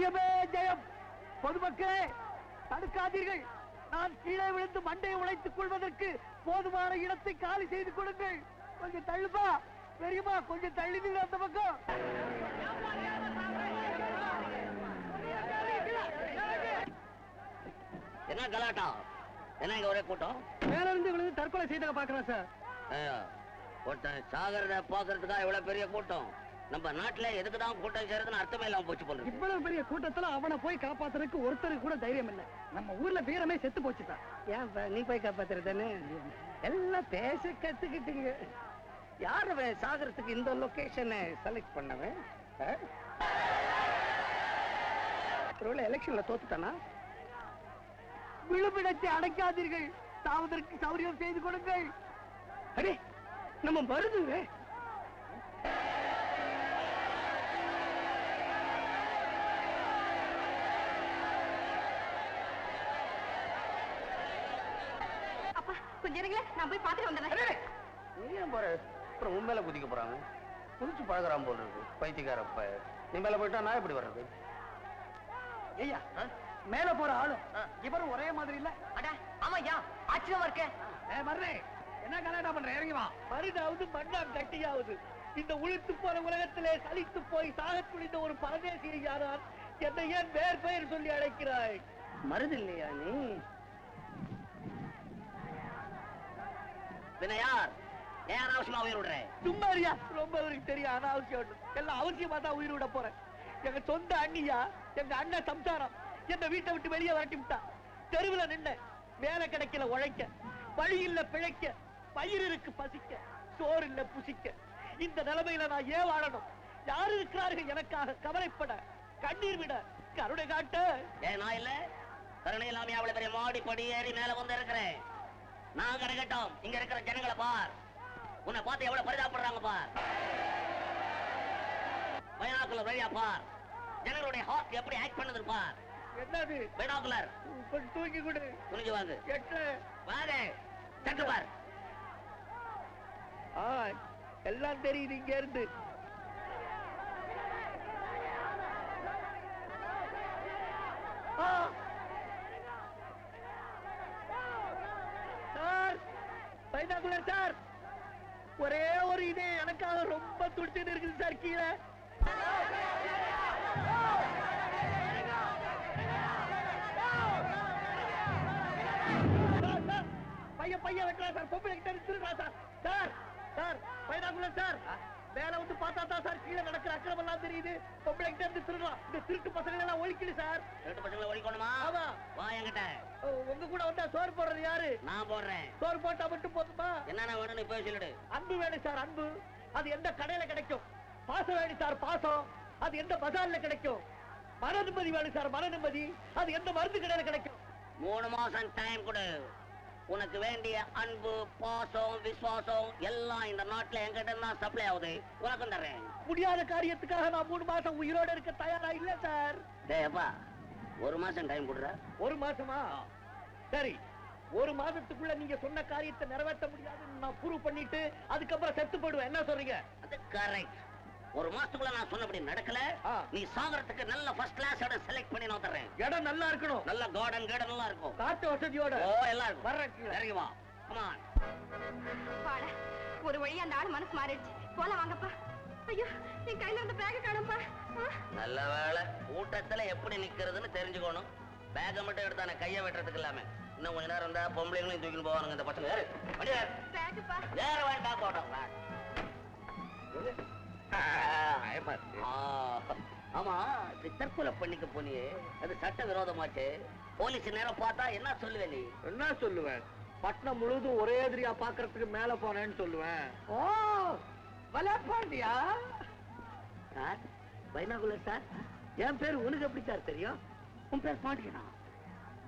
சௌரியமே ஜெயம். பொதுமக்களே தடுக்காதீர்கள். நான் கீழே விழுந்து மண்டையை உழைத்துக் கொள்வதற்கு போதுமான இடத்தை காலி செய்து கொடுங்கள். கொஞ்சம் தள்ளுப்பா. பெரியமா கொஞ்சம் தள்ளிடுங்க அந்த பக்கம். என்ன கலாட்டா என்ன இங்க ஒரே கூட்டம்? மேல இருந்து விழுந்து தற்கொலை செய்த பாக்குறேன் சார். ஒருத்தன் சாகரத பாக்குறதுக்கா இவ்வளவு பெரிய கூட்டம்? நம்ம நாட்டுல எதுக்கு தான் கூட்டம் சேருதுன்னு அர்த்தமே இல்லாம போச்சு போல. இவ்வளவு பெரிய கூட்டத்துல அவனை போய் காப்பாத்துறதுக்கு ஒருத்தருக்கு கூட தைரியம் இல்ல. நம்ம ஊர்ல வீரமே செத்து போச்சுப்பா. ஏன் நீ போய் காப்பாத்துறதானே? எல்லாம் பேச கத்துக்கிட்டீங்க. யார் சாகரத்துக்கு இந்த லொகேஷனை செலக்ட் பண்ணவன்? ஒருவேளை எலெக்ஷன்ல தோத்துட்டானா? விழுப்பிடத்தை அடைக்காதீர்கள். தாவதற்கு சௌரியம் செய்து கொடுங்கள். அடே நம்ம வருதுங்க இருங்களேன் நான் போய் பார்த்துட்டு வந்துடுறேன். நீ ஏன் போற? அப்புறம் உன் மேல குதிக்க போறாங்க. குதிச்சு பழகுறான் போல இருக்கு பைத்தியக்காரப்ப நீ மேல போயிட்டா நான் எப்படி வர்றது? ஐயா மேல போற ஆளும் இவரும் ஒரே மாதிரி இல்ல. அட ஆமாய்யா ஆச்சரியமா இருக்க. ஏ மர்றே என்ன கலாட்டா பண்ற? இறங்கி வா. மருதாவது மண்ணாம் கட்டியாவது. இந்த உளுத்து போற உலகத்திலே சலித்து போய் சாகத் துணிந்த ஒரு பரதேசியை யாரால் என்னை ஏன் வேர் பெயர் சொல்லி அழைக்கிறாய்? மருது இல்லையா நீ? பின்ன யார் ஏன் அனாவசியமா உயிர் விடுற? சும்மா இருயா ரொம்ப அவருக்கு தெரியும் அனாவசியம். எல்லாம் அவசியமா தான் உயிர் விட போறேன். எங்க சொந்த அண்ணியா எங்க அண்ணன் சம்சாரம் என்ன வீட்டை விட்டு வெளியே வரட்டி விட்டா. தெருவுல நின்ன வேலை கிடைக்கல உழைக்க. வழி இல்ல பிழைக்க. பயிர் இருக்கு பசிக்க. சோறு இல்ல புசிக்க. இந்த நிலைமையில நான் ஏன் வாழணும்? யார் இருக்கிறார்கள் எனக்காக கவலைப்பட கண்ணீர் விட கருணை காட்ட. ஏன் நான் இல்ல? கருணை இல்லாம அவ்வளவு பெரிய மாடி படி ஏறி மேல வந்து இருக்கிறேன். நான் கிடைக்கட்டும் இங்க இருக்கிற ஜனங்களை பார். உன்னை பார்த்து எவ்வளவு பரிதாபப்படுறாங்க பார். பைனாக்குலர் வழியா பார். ஜனங்களுடைய ஹார்ட் எப்படி ஆக்ட் பண்ணுது பார். என்னது? பைனாக்குலர் தூக்கி கொடு. துணிஞ்சு வாங்க. வாங்க. சட்டு பார். எல்லாம் தெரியுது இங்க இருந்து ஆ! சார் பைனாகுலர் சார் ஒரே ஒரு இது எனக்காக ரொம்ப துடிச்சுட்டு இருக்குது சார் கீழே. பையன் பையன் வைக்கலாம் சார். பொம்பளை கிட்ட sir. Sir sir binocular sir. மேல வந்து பார்த்தா தான் சார் கீழே நடக்கிற அக்கிரமம் எல்லாம் தெரியுது. பொம்பளை கிட்ட இருந்து திருடுறான் இந்த திருட்டு பசங்களை எல்லாம் சார். ரெண்டு பசங்களை ஒழிக்கணுமா? ஆமா. வா என்கிட்ட. உங்க கூட வந்தா சோறு போடுறது யாரு? நான் போடுறேன். சோறு போட்டா மட்டும் போதுமா? என்னென்ன வேணும்னு இப்ப சொல்லிடு. அன்பு வேணும் சார் அன்பு. அது எந்த கடையில கிடைக்கும்? பாசம் வேணும் சார் பாசம். அது எந்த பஜார்ல கிடைக்கும்? மன நிம்மதி வேணும் சார் மன நிம்மதி. அது எந்த மருந்து கடையில கிடைக்கும்? மூணு மாசம் டைம் கொடு. உனக்கு வேண்டிய அன்பு பாசம் விசுவாசம் எல்லாம் இந்த நாட்டுல என்கிட்ட தான் சப்ளை ஆகுது. உனக்கும் தர்றேன். முடியாத காரியத்துக்காக நான் மூணு மாசம் உயிரோட இருக்க தயாரா இல்ல சார். டேய் அப்பா ஒரு மாசம் டைம் கொடுற. ஒரு மாசமா? சரி. ஒரு மாதத்துக்குள்ள நீங்க சொன்ன காரியத்தை நிறைவேற்ற முடியாதுன்னு நான் ப்ரூவ் பண்ணிட்டு அதுக்கப்புறம் செத்து போயிடுவேன். என்ன சொல்றீங்க? அது கரெக்ட் ஒரு மாசத்துக்குள்ள நான் சொன்னபடி நடக்கல. நீ சாகரத்துக்கு நல்ல ஃபர்ஸ்ட் கிளாஸ் இடம் செலக்ட் பண்ணி நான் தர்றேன். இடம் நல்லா இருக்கணும். நல்ல கார்டன் கார்டன் எல்லாம் இருக்கும். காட்டு வசதியோட. ஓ எல்லாம் இருக்கும். வர்றேன். இறங்கி வா. கமான் ஒரு வழி அந்த ஆள் மனசு மாறிடுச்சு. போலாம் வாங்கப்பா. ஐயோ என் கையில இருந்த பேக காணும்பா நல்ல வேளை கூட்டத்துல எப்படி நிக்கிறதுன்னு தெரிஞ்சுக்கணும். பேக்கை மட்டும் எடுத்தானே கையை வெட்டுறதுக்கு இல்லாம. இன்னும் கொஞ்ச நேரம் இருந்தா பொம்பளைங்களையும் தூக்கின்னு போவானுங்க இந்த பசங்க. ஏற வேண்டாம் போட்டோம் ஆமா இது தற்கொலை பண்ணிக்க போனியே. அது சட்ட விரோதமாச்சு. போலீஸ் நேரம் பார்த்தா என்ன சொல்லுவே நீ? என்ன சொல்லுவேன்? பட்னம் முழுவதும் ஒரே எதிரியா பாக்குறதுக்கு மேல போனேன்னு சொல்லுவேன். ஓ வலப்பாண்டியா சார் பைனாகுலர் சார். என் பேர் உனக்கு எப்படி சார் தெரியும்? உன் பேர் பாண்டியனா?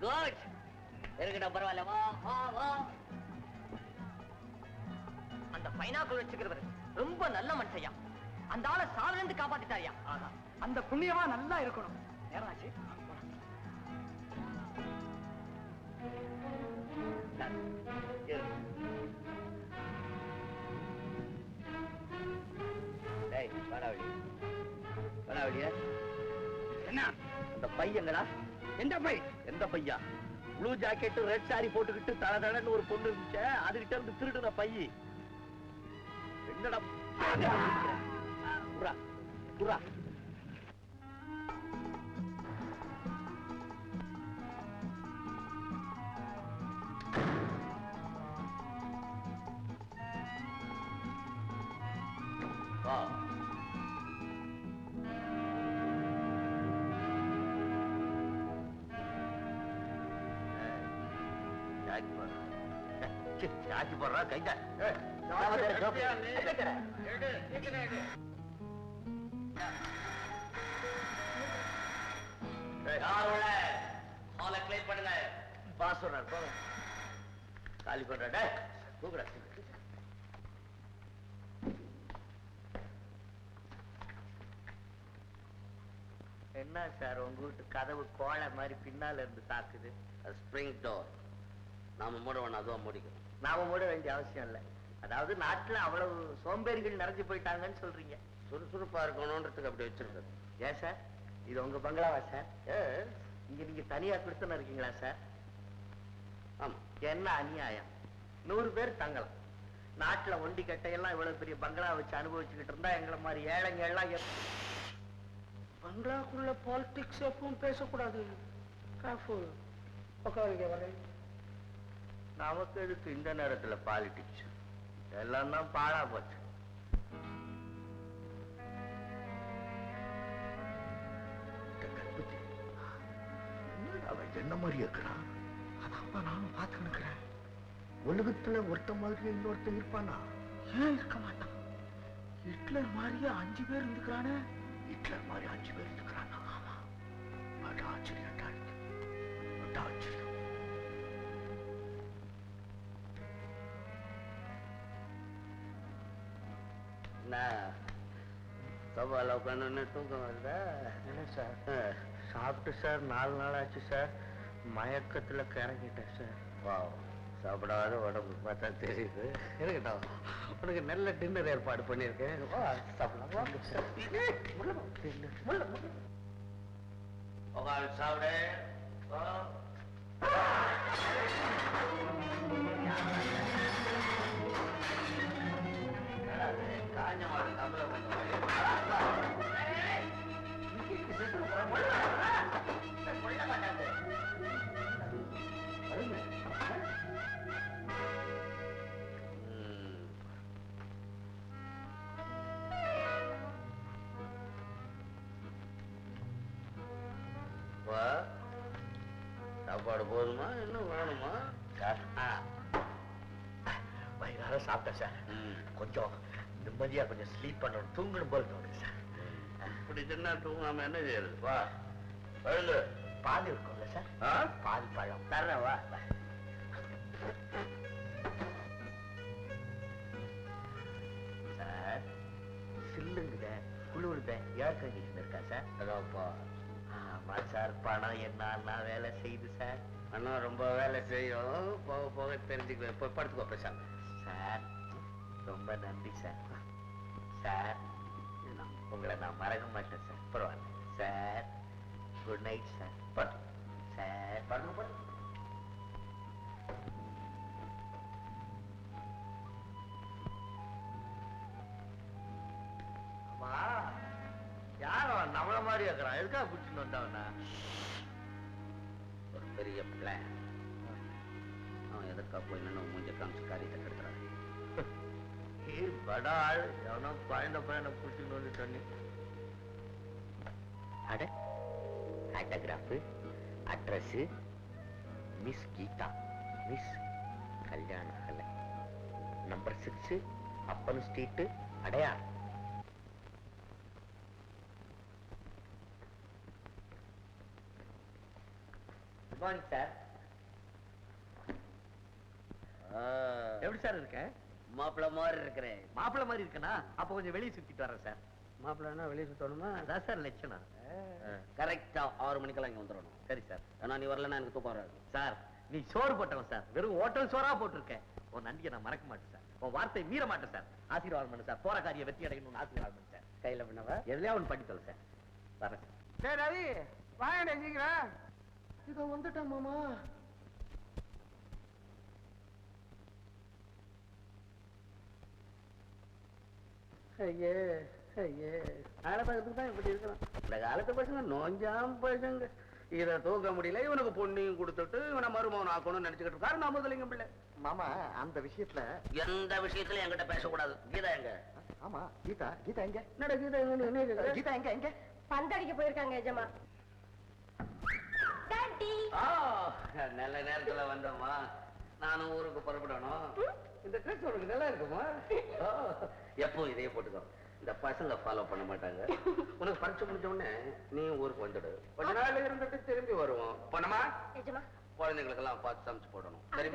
குட். இருக்கட்டும் பரவாயில்ல? வா வா வா. அந்த பைனாக்குள் வச்சுக்கிறவர் ரொம்ப நல்ல மனுஷையா அந்த ஆளை சாவிலிருந்து காப்பாத்திட்டாரியா. அந்த புண்ணியமா நல்லா இருக்கணும். நேராச்சு. என்ன? இந்த பையங்களா எந்த பை? எந்த பையா? ப்ளூ ஜாக்கெட் ரெட் சாரி போட்டுக்கிட்டு தல தடன்னு ஒரு பொண்ணு அது அதுகிட்ட இருந்து திருடுன பையி. என்னடா புறா புறா போடுறா கைதா காலி பண்றா கூப்பிட என்ன சார் உங்க வீட்டு கதவு கோழை மாதிரி பின்னால இருந்து தாக்குது? ஸ்ப்ரிங் டோர் நாம மூட வேணாம் அதுவா முடிக்கும் நாம மூட வேண்டிய அவசியம் இல்லை. அதாவது நாட்டுல அவ்வளவு சோம்பேறிகள் நிறைஞ்சு போயிட்டாங்கன்னு சொல்றீங்க. சுறுசுறுப்பா இருக்கணும்ன்றதுக்கு அப்படி வச்சிருக்கது ஏன் சார்? இது உங்க பங்களாவா சார்? இங்க நீங்க தனியா கொடுத்துன்னு இருக்கீங்களா சார்? ஆமா. என்ன அநியாயம்? நூறு பேர் தங்கலாம். நாட்டுல ஒண்டி கட்டையெல்லாம் இவ்வளவு பெரிய பங்களா வச்சு அனுபவிச்சுக்கிட்டு இருந்தா எங்களை மாதிரி ஏழைங்க எல்லாம் பங்களாக்குள்ள பாலிடிக்ஸ் எப்பவும் பேசக்கூடாது. உட்காருங்க வரேன் நமக்கு எதுக்கு இந்த நேரத்துல பாலிடிக்ஸ் எல்லாம் தான் பாழா போச்சு. அவன் என்ன மாதிரி இருக்கிறான்? அதான் நானும் பார்த்து உலகத்துல ஒருத்த மாதிரி இன்னொருத்தன் இருப்பானா? ஏன் இருக்க மாட்டான்? ஹிட்லர் மாதிரியே அஞ்சு பேர் இருந்துக்கிறானே. ஹிட்லர் மாதிரி அஞ்சு பேர் இருந்துக்கிறானா? ஆமா. அட ஆச்சரியம்டா சவால உட்காந்து தூக்கம் வருதா? என்ன சார். சாப்பிட்டு சார் நாலு நாள் ஆச்சு சார். மயக்கத்துல கிறங்கிட்டேன் சார். வா சாப்பிடாத உடம்பு பார்த்தா தெரியுது. இருக்கட்டும். உனக்கு நல்ல டின்னர் ஏற்பாடு பண்ணியிருக்கேன். வா சாப்பிடலாம். உட்காந்து சாப்பிடு. வா. சாப்பாடு போதுமா இன்னும் வேணுமா சார் வயிறார சாப்பிட்டேன் சார். கொஞ்சம் நிம்மதியா கொஞ்சம் ஸ்லீப் பண்ணணும். தூங்கணும் போல தோணுது சார். இப்படி தின்னா தூங்காம என்ன செய்யறது? வா. எழுந்து பால் இருக்கும்ல சார்? பால் பழம். தர்றேன் வா சார் சில்லுங்குத குளிருத ஏர் கண்டிஷன் இருக்கா சார்? அதாப்பா ஆமா சார் பணம் என்ன வேலை செய்யுது சார். பணம் ரொம்ப வேலை செய்யும். போக போக தெரிஞ்சுக்க போய் படுத்துக்கோ பேசாம. சார் ரொம்ப நன்றி சார். சார். உங்களை நான் மறக்க மாட்டேன் சார். பரவாயில்ல. Sir good night sir. But sir படுங்க படுங்க அம்மா யாரோ நம்மள மாதிரி இருக்கிறான் எதுக்காக பிடிச்சிட்டு வந்தவனா? ஒரு பெரிய பிளான் அவன் எதற்கா போய் நின்று மூஞ்ச காமிச்சு காரியத்தை எவனோ பையனை பிடிச்சிட்டு வந்து தண்ணி. அட autograph address miss Geetha miss கல்யாண கலை. Number six Appan street Adyar. Good morning sir எப்படி சார் இருக்க? மாப்பிள்ள மாதிரி இருக்கிறேன். மாப்பிள்ள மாதிரி இருக்கனா? அப்ப கொஞ்சம் வெளியே சுத்திட்டு வரேன் சார். மாப்பிள்ளனா வெளியே சுத்தணுமா? அதான் சார் லட்சணம். கரெக்டா ஆறு மணிக்கெல்லாம் இங்க வந்துடணும். சரி சார். ஏன்னா நீ வரலன்னா எனக்கு தூக்கம் வராது. சார் நீ சோறு போட்டவன் சார். வெறும் ஹோட்டல் சோறா போட்டிருக்கேன். உன் நன்றியை நான் மறக்க மாட்டேன் சார். உன் வார்த்தை மீற மாட்டேன் சார். ஆசீர்வாதம் பண்ணு சார். போற காரியம் வெற்றி அடையணும்னு ஆசீர்வாதம் பண்ணு சார். கையில பண்ணவா? எதுலயா ஒன்று பண்ணி தொலை சார். வரேன் சார். ரவி வாங்கடா சீக்கிரம் இதோ வந்துட்டேன் மாமா. ஐயே ஐயே. தான் இப்படி இருக்கிறான். இந்த காலத்து பசங்க நோஞ்சாம் பசங்க. இதை தூக்க முடியல இவனுக்கு பொண்ணையும் கொடுத்துட்டு இவனை மருமகன் ஆக்கணும்னு நினைச்சுக்கிட்டு இருக்காரு நாமதலிங்கம் பிள்ளை. மாமா அந்த விஷயத்துல எந்த விஷயத்திலும் என்கிட்ட பேசக்கூடாது. கீதா எங்க? ஆமா கீதா கீதா எங்க? என்னடா கீதா எங்க? கீதா எங்க எங்க? பந்தடிக்க போயிருக்காங்க எஜமா. நல்ல நேரத்துல வந்தோமா நானும் ஊருக்கு புறப்படணும். இந்த ட்ரெஸ் உனக்கு நல்லா இருக்குமா? ஆ, எப்போ இதையே போட்டுக்கோ. இந்த பசங்க ஃபாலோ பண்ண மாட்டாங்க. உனக்கு பரிச்சை முடிஞ்ச உடனே நீ ஊருக்கு வந்துடு. கொஞ்ச நாள் இருந்துட்டு திரும்பி வருவோம். போனமா? எஜமா குழந்தைங்களுக்கெல்லாம் பார்த்து சமைச்சு போடணும். ரவி,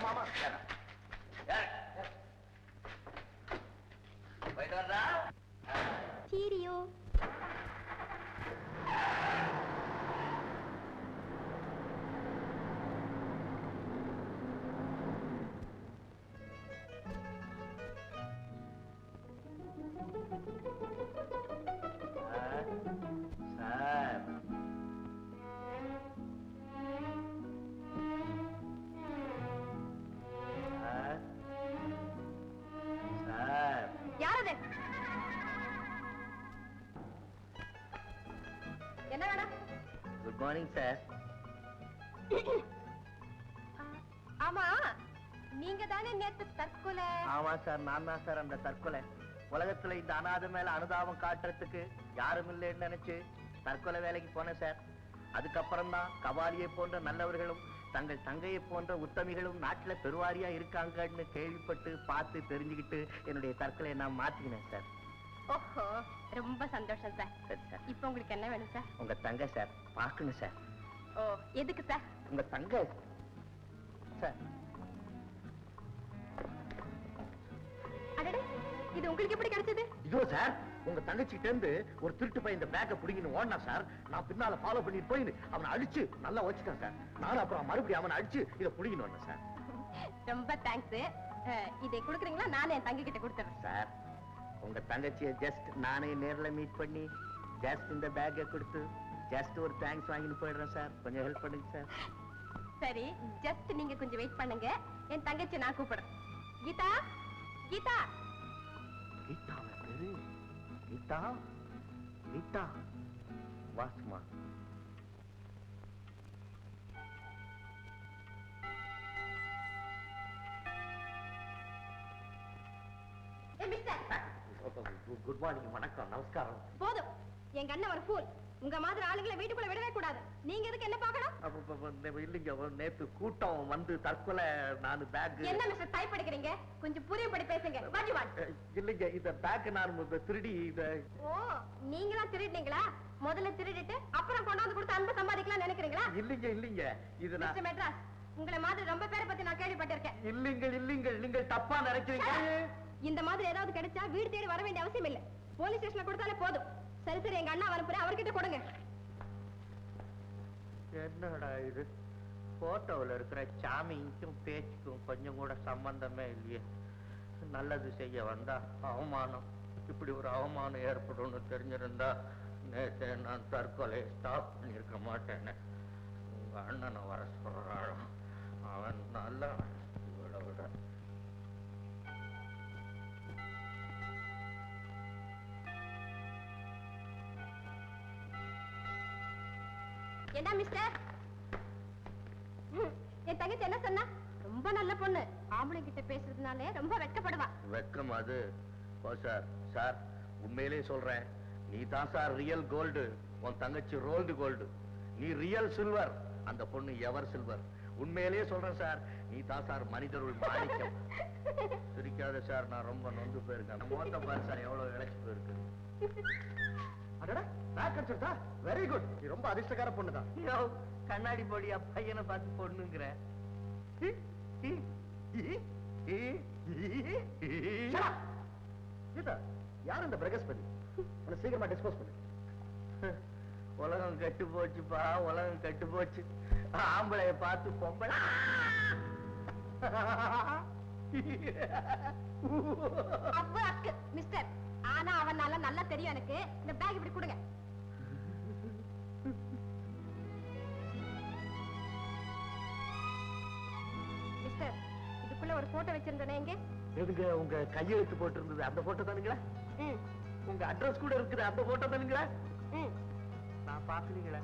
மாமா. போயிட்டு வரதா சீரியோ. சார் சார் சார் யாரது? என்ன வேணும் குட் மார்னிங் சார் ஆமா நீங்க தானே நேத்து தற்கொலை? ஆமா சார் நான் தான் சார் அந்த தற்கொலை. உலகத்துல இந்த அனாதை மேல அனுதாபம் காட்டுறதுக்கு யாரும் இல்லைன்னு நினைச்சு தற்கொலை வேலைக்கு போனேன் சார் அதுக்கப்புறம் தான் கபாலியை போன்ற நல்லவர்களும் தங்கள் தங்கையை போன்ற உத்தமிகளும் நாட்டுல பெருவாரியா இருக்காங்கன்னு கேள்விப்பட்டு பார்த்து தெரிஞ்சுக்கிட்டு என்னுடைய தற்கொலையை நான் மாத்திக்கினேன் சார் ஓஹோ ரொம்ப சந்தோஷம் சார் சரி சார் இப்போ உங்களுக்கு என்ன வேணும் சார் உங்க தங்கை சார் பார்க்கணும் சார் ஓ எதுக்கு சார் உங்க தங்கை? சார் இது உங்களுக்கு எப்படி கிடைச்சது? இதோ சார் உங்க தங்கச்சிட்ட இருந்து ஒரு திருட்டு பையன் இந்த பேக்கை பிடிங்கன்னு ஓடினா சார் நான் பின்னால ஃபாலோ பண்ணிட்டு போய் அவனை அடிச்சு நல்லா வச்சுட்டேன் சார். நானும் அப்புறம் மறுபடியும் அவனை அடிச்சு இதை பிடிங்கன்னு வந்தேன் சார். ரொம்ப தேங்க்ஸ் இதை கொடுக்குறீங்களா? நானே என் தங்கி கிட்ட கொடுத்துறேன். சார் உங்க தங்கச்சியை ஜஸ்ட் நானே நேர்ல மீட் பண்ணி ஜஸ்ட் இந்த பேக்கை கொடுத்து ஜஸ்ட் ஒரு தேங்க்ஸ் வாங்கிட்டு போயிடுறேன் சார். கொஞ்சம் ஹெல்ப் பண்ணுங்க சார். சரி ஜஸ்ட் நீங்க கொஞ்சம் வெயிட் பண்ணுங்க. என் தங்கச்சி நான் கூப்பிடுறேன். கீதா கீதா. கீதா அவன் பேரு கீதா கீதா வாசுமா குட் மார்னிங் வணக்கம் நமஸ்காரம். போதும். எங்க அண்ணன் ஒரு ஃபூல் உங்க மாதிரி ஆளுங்களை வீட்டுக்குள்ள விடவே கூடாது. நீங்க எதுக்கு என்ன பார்க்கணும் இல்லைங்க. நேத்து கூட்டம் வந்து தற்கொலை நான் பேக் என்ன மிஸ்டர் டைப் அடிக்கிறீங்க கொஞ்சம் புரியும்படி பேசுங்க. want? இல்லைங்க. இந்த பேக் நான் திருடி இத ஓ நீங்களா திருடுனீங்களா? முதல்ல திருடிட்டு அப்புறம் கொண்டாந்து கொடுத்து அன்பு சம்பாதிக்கலாம் நினைக்கிறீங்களா? இல்லைங்க இல்லைங்க. இது நான் மிஸ்டர் மெட்ராஸ் உங்களை மாதிரி ரொம்ப பேரை பத்தி நான் கேள்விப்பட்டிருக்கேன். இல்லைங்க இல்லைங்க. நீங்கள் தப்பா நினைக்கிறீங்க. இந்த மாதிரி ஏதாவது கிடைச்சா வீடு தேடி வர வேண்டிய அவசியம் இல்ல. போலீஸ் ஸ்டேஷன்ல கொடுத்தாலே போதும். சரி சரி எங்க அண்ணா அனுப்புறேன் அவர்கிட்ட கொடுங்க. என்னடா இது? போட்டோவில் இருக்கிற சாமிக்கும் பேச்சுக்கும் கொஞ்சம் கூட சம்பந்தமே இல்லையே. நல்லது செய்ய வந்தா அவமானம். இப்படி ஒரு அவமானம் ஏற்படும்னு தெரிஞ்சிருந்தா நேற்று நான் தற்கொலை ஸ்டாப் பண்ணியிருக்க மாட்டேன்னு உங்கள் அண்ணனை வர சொல்றான் அவன் நல்ல விட. என்ன மிஸ்டர் என் தங்கச்சி என்ன சொன்னா? ரொம்ப நல்ல பொண்ணு. ஆம்பளை கிட்ட பேசுறதுனாலே ரொம்ப வெட்கப்படுவா. வெக்கம் அது. ஓ சார் சார் உண்மையிலே சொல்றேன். நீ தான் சார் ரியல் கோல்டு உன் தங்கச்சி ரோல்டு கோல்டு நீ ரியல் சில்வர் அந்த பொண்ணு எவர் சில்வர் உண்மையிலேயே சொல்றேன் சார். நீ தான் சார் மனிதருள் மாணிக்கம். சிரிக்காத சார். நான் ரொம்ப நொந்து போயிருக்கேன். மோத்த பாரு சார். எவ்வளவு இழைச்சு போயிருக்கு. அடடா பேக் வெரி குட் நீ ரொம்ப அதிர்ஷ்டக்கார பொண்ணு தான் யோ, கண்ணாடி போடியா பையனை பார்த்து பொண்ணுங்கிற. கீதா யார் இந்த பிரகஸ்பதி? உன்னை சீக்கிரமா டிஸ்போஸ் பண்ணு. உலகம் கெட்டு போச்சுப்பா உலகம் கெட்டு போச்சு. ஆம்பளைய பார்த்து பொம்பளை. மிஸ்டர் ஆனா அவனால நல்லா தெரியும் எனக்கு. இந்த பேக் இப்படி கொடுங்க. மிஸ்டர் இதுக்குள்ள ஒரு போட்டோ வச்சிருந்தேனே எங்க எதுங்க உங்க கையெழுத்து போட்டு இருந்தது அந்த போட்டோ தானுங்களா? உங்க அட்ரஸ் கூட இருக்குது அந்த போட்டோ தானுங்களா? நான் பாக்கலீங்களா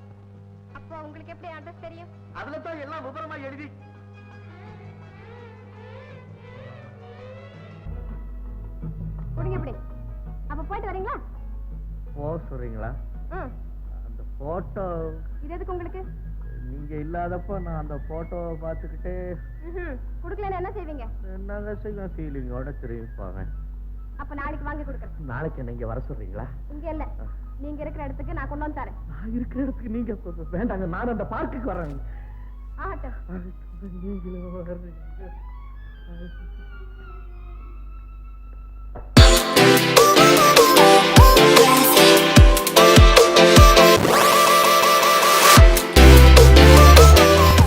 அப்போ உங்களுக்கு எப்படி அட்ரஸ் தெரியும்? அதுல தான் எல்லாம் விவரமா எழுதி கொடுங்க எப்படி போயிட்டு வரீங்களா? ஓ சொல்றீங்களா? அந்த போட்டோ இது எதுக்கு உங்களுக்கு? நீங்க இல்லாதப்ப நான் அந்த போட்டோவை பார்த்துக்கிட்டே கொடுக்கலன்னா என்ன செய்வீங்க? என்னங்க செய்வேன் ஃபீலிங்கோட திரும்பி போவேன். அப்ப நாளைக்கு வாங்கி கொடுக்குறேன். நாளைக்கு நீங்க வர சொல்றீங்களா? இங்க இல்ல. நீங்க இருக்கிற இடத்துக்கு நான் கொண்டு வந்து தரேன். நான் இருக்கிற இடத்துக்கு நீங்க வேண்டாங்க. நான் அந்த பார்க்குக்கு வரேன். ஆகட்டும். நீங்களும்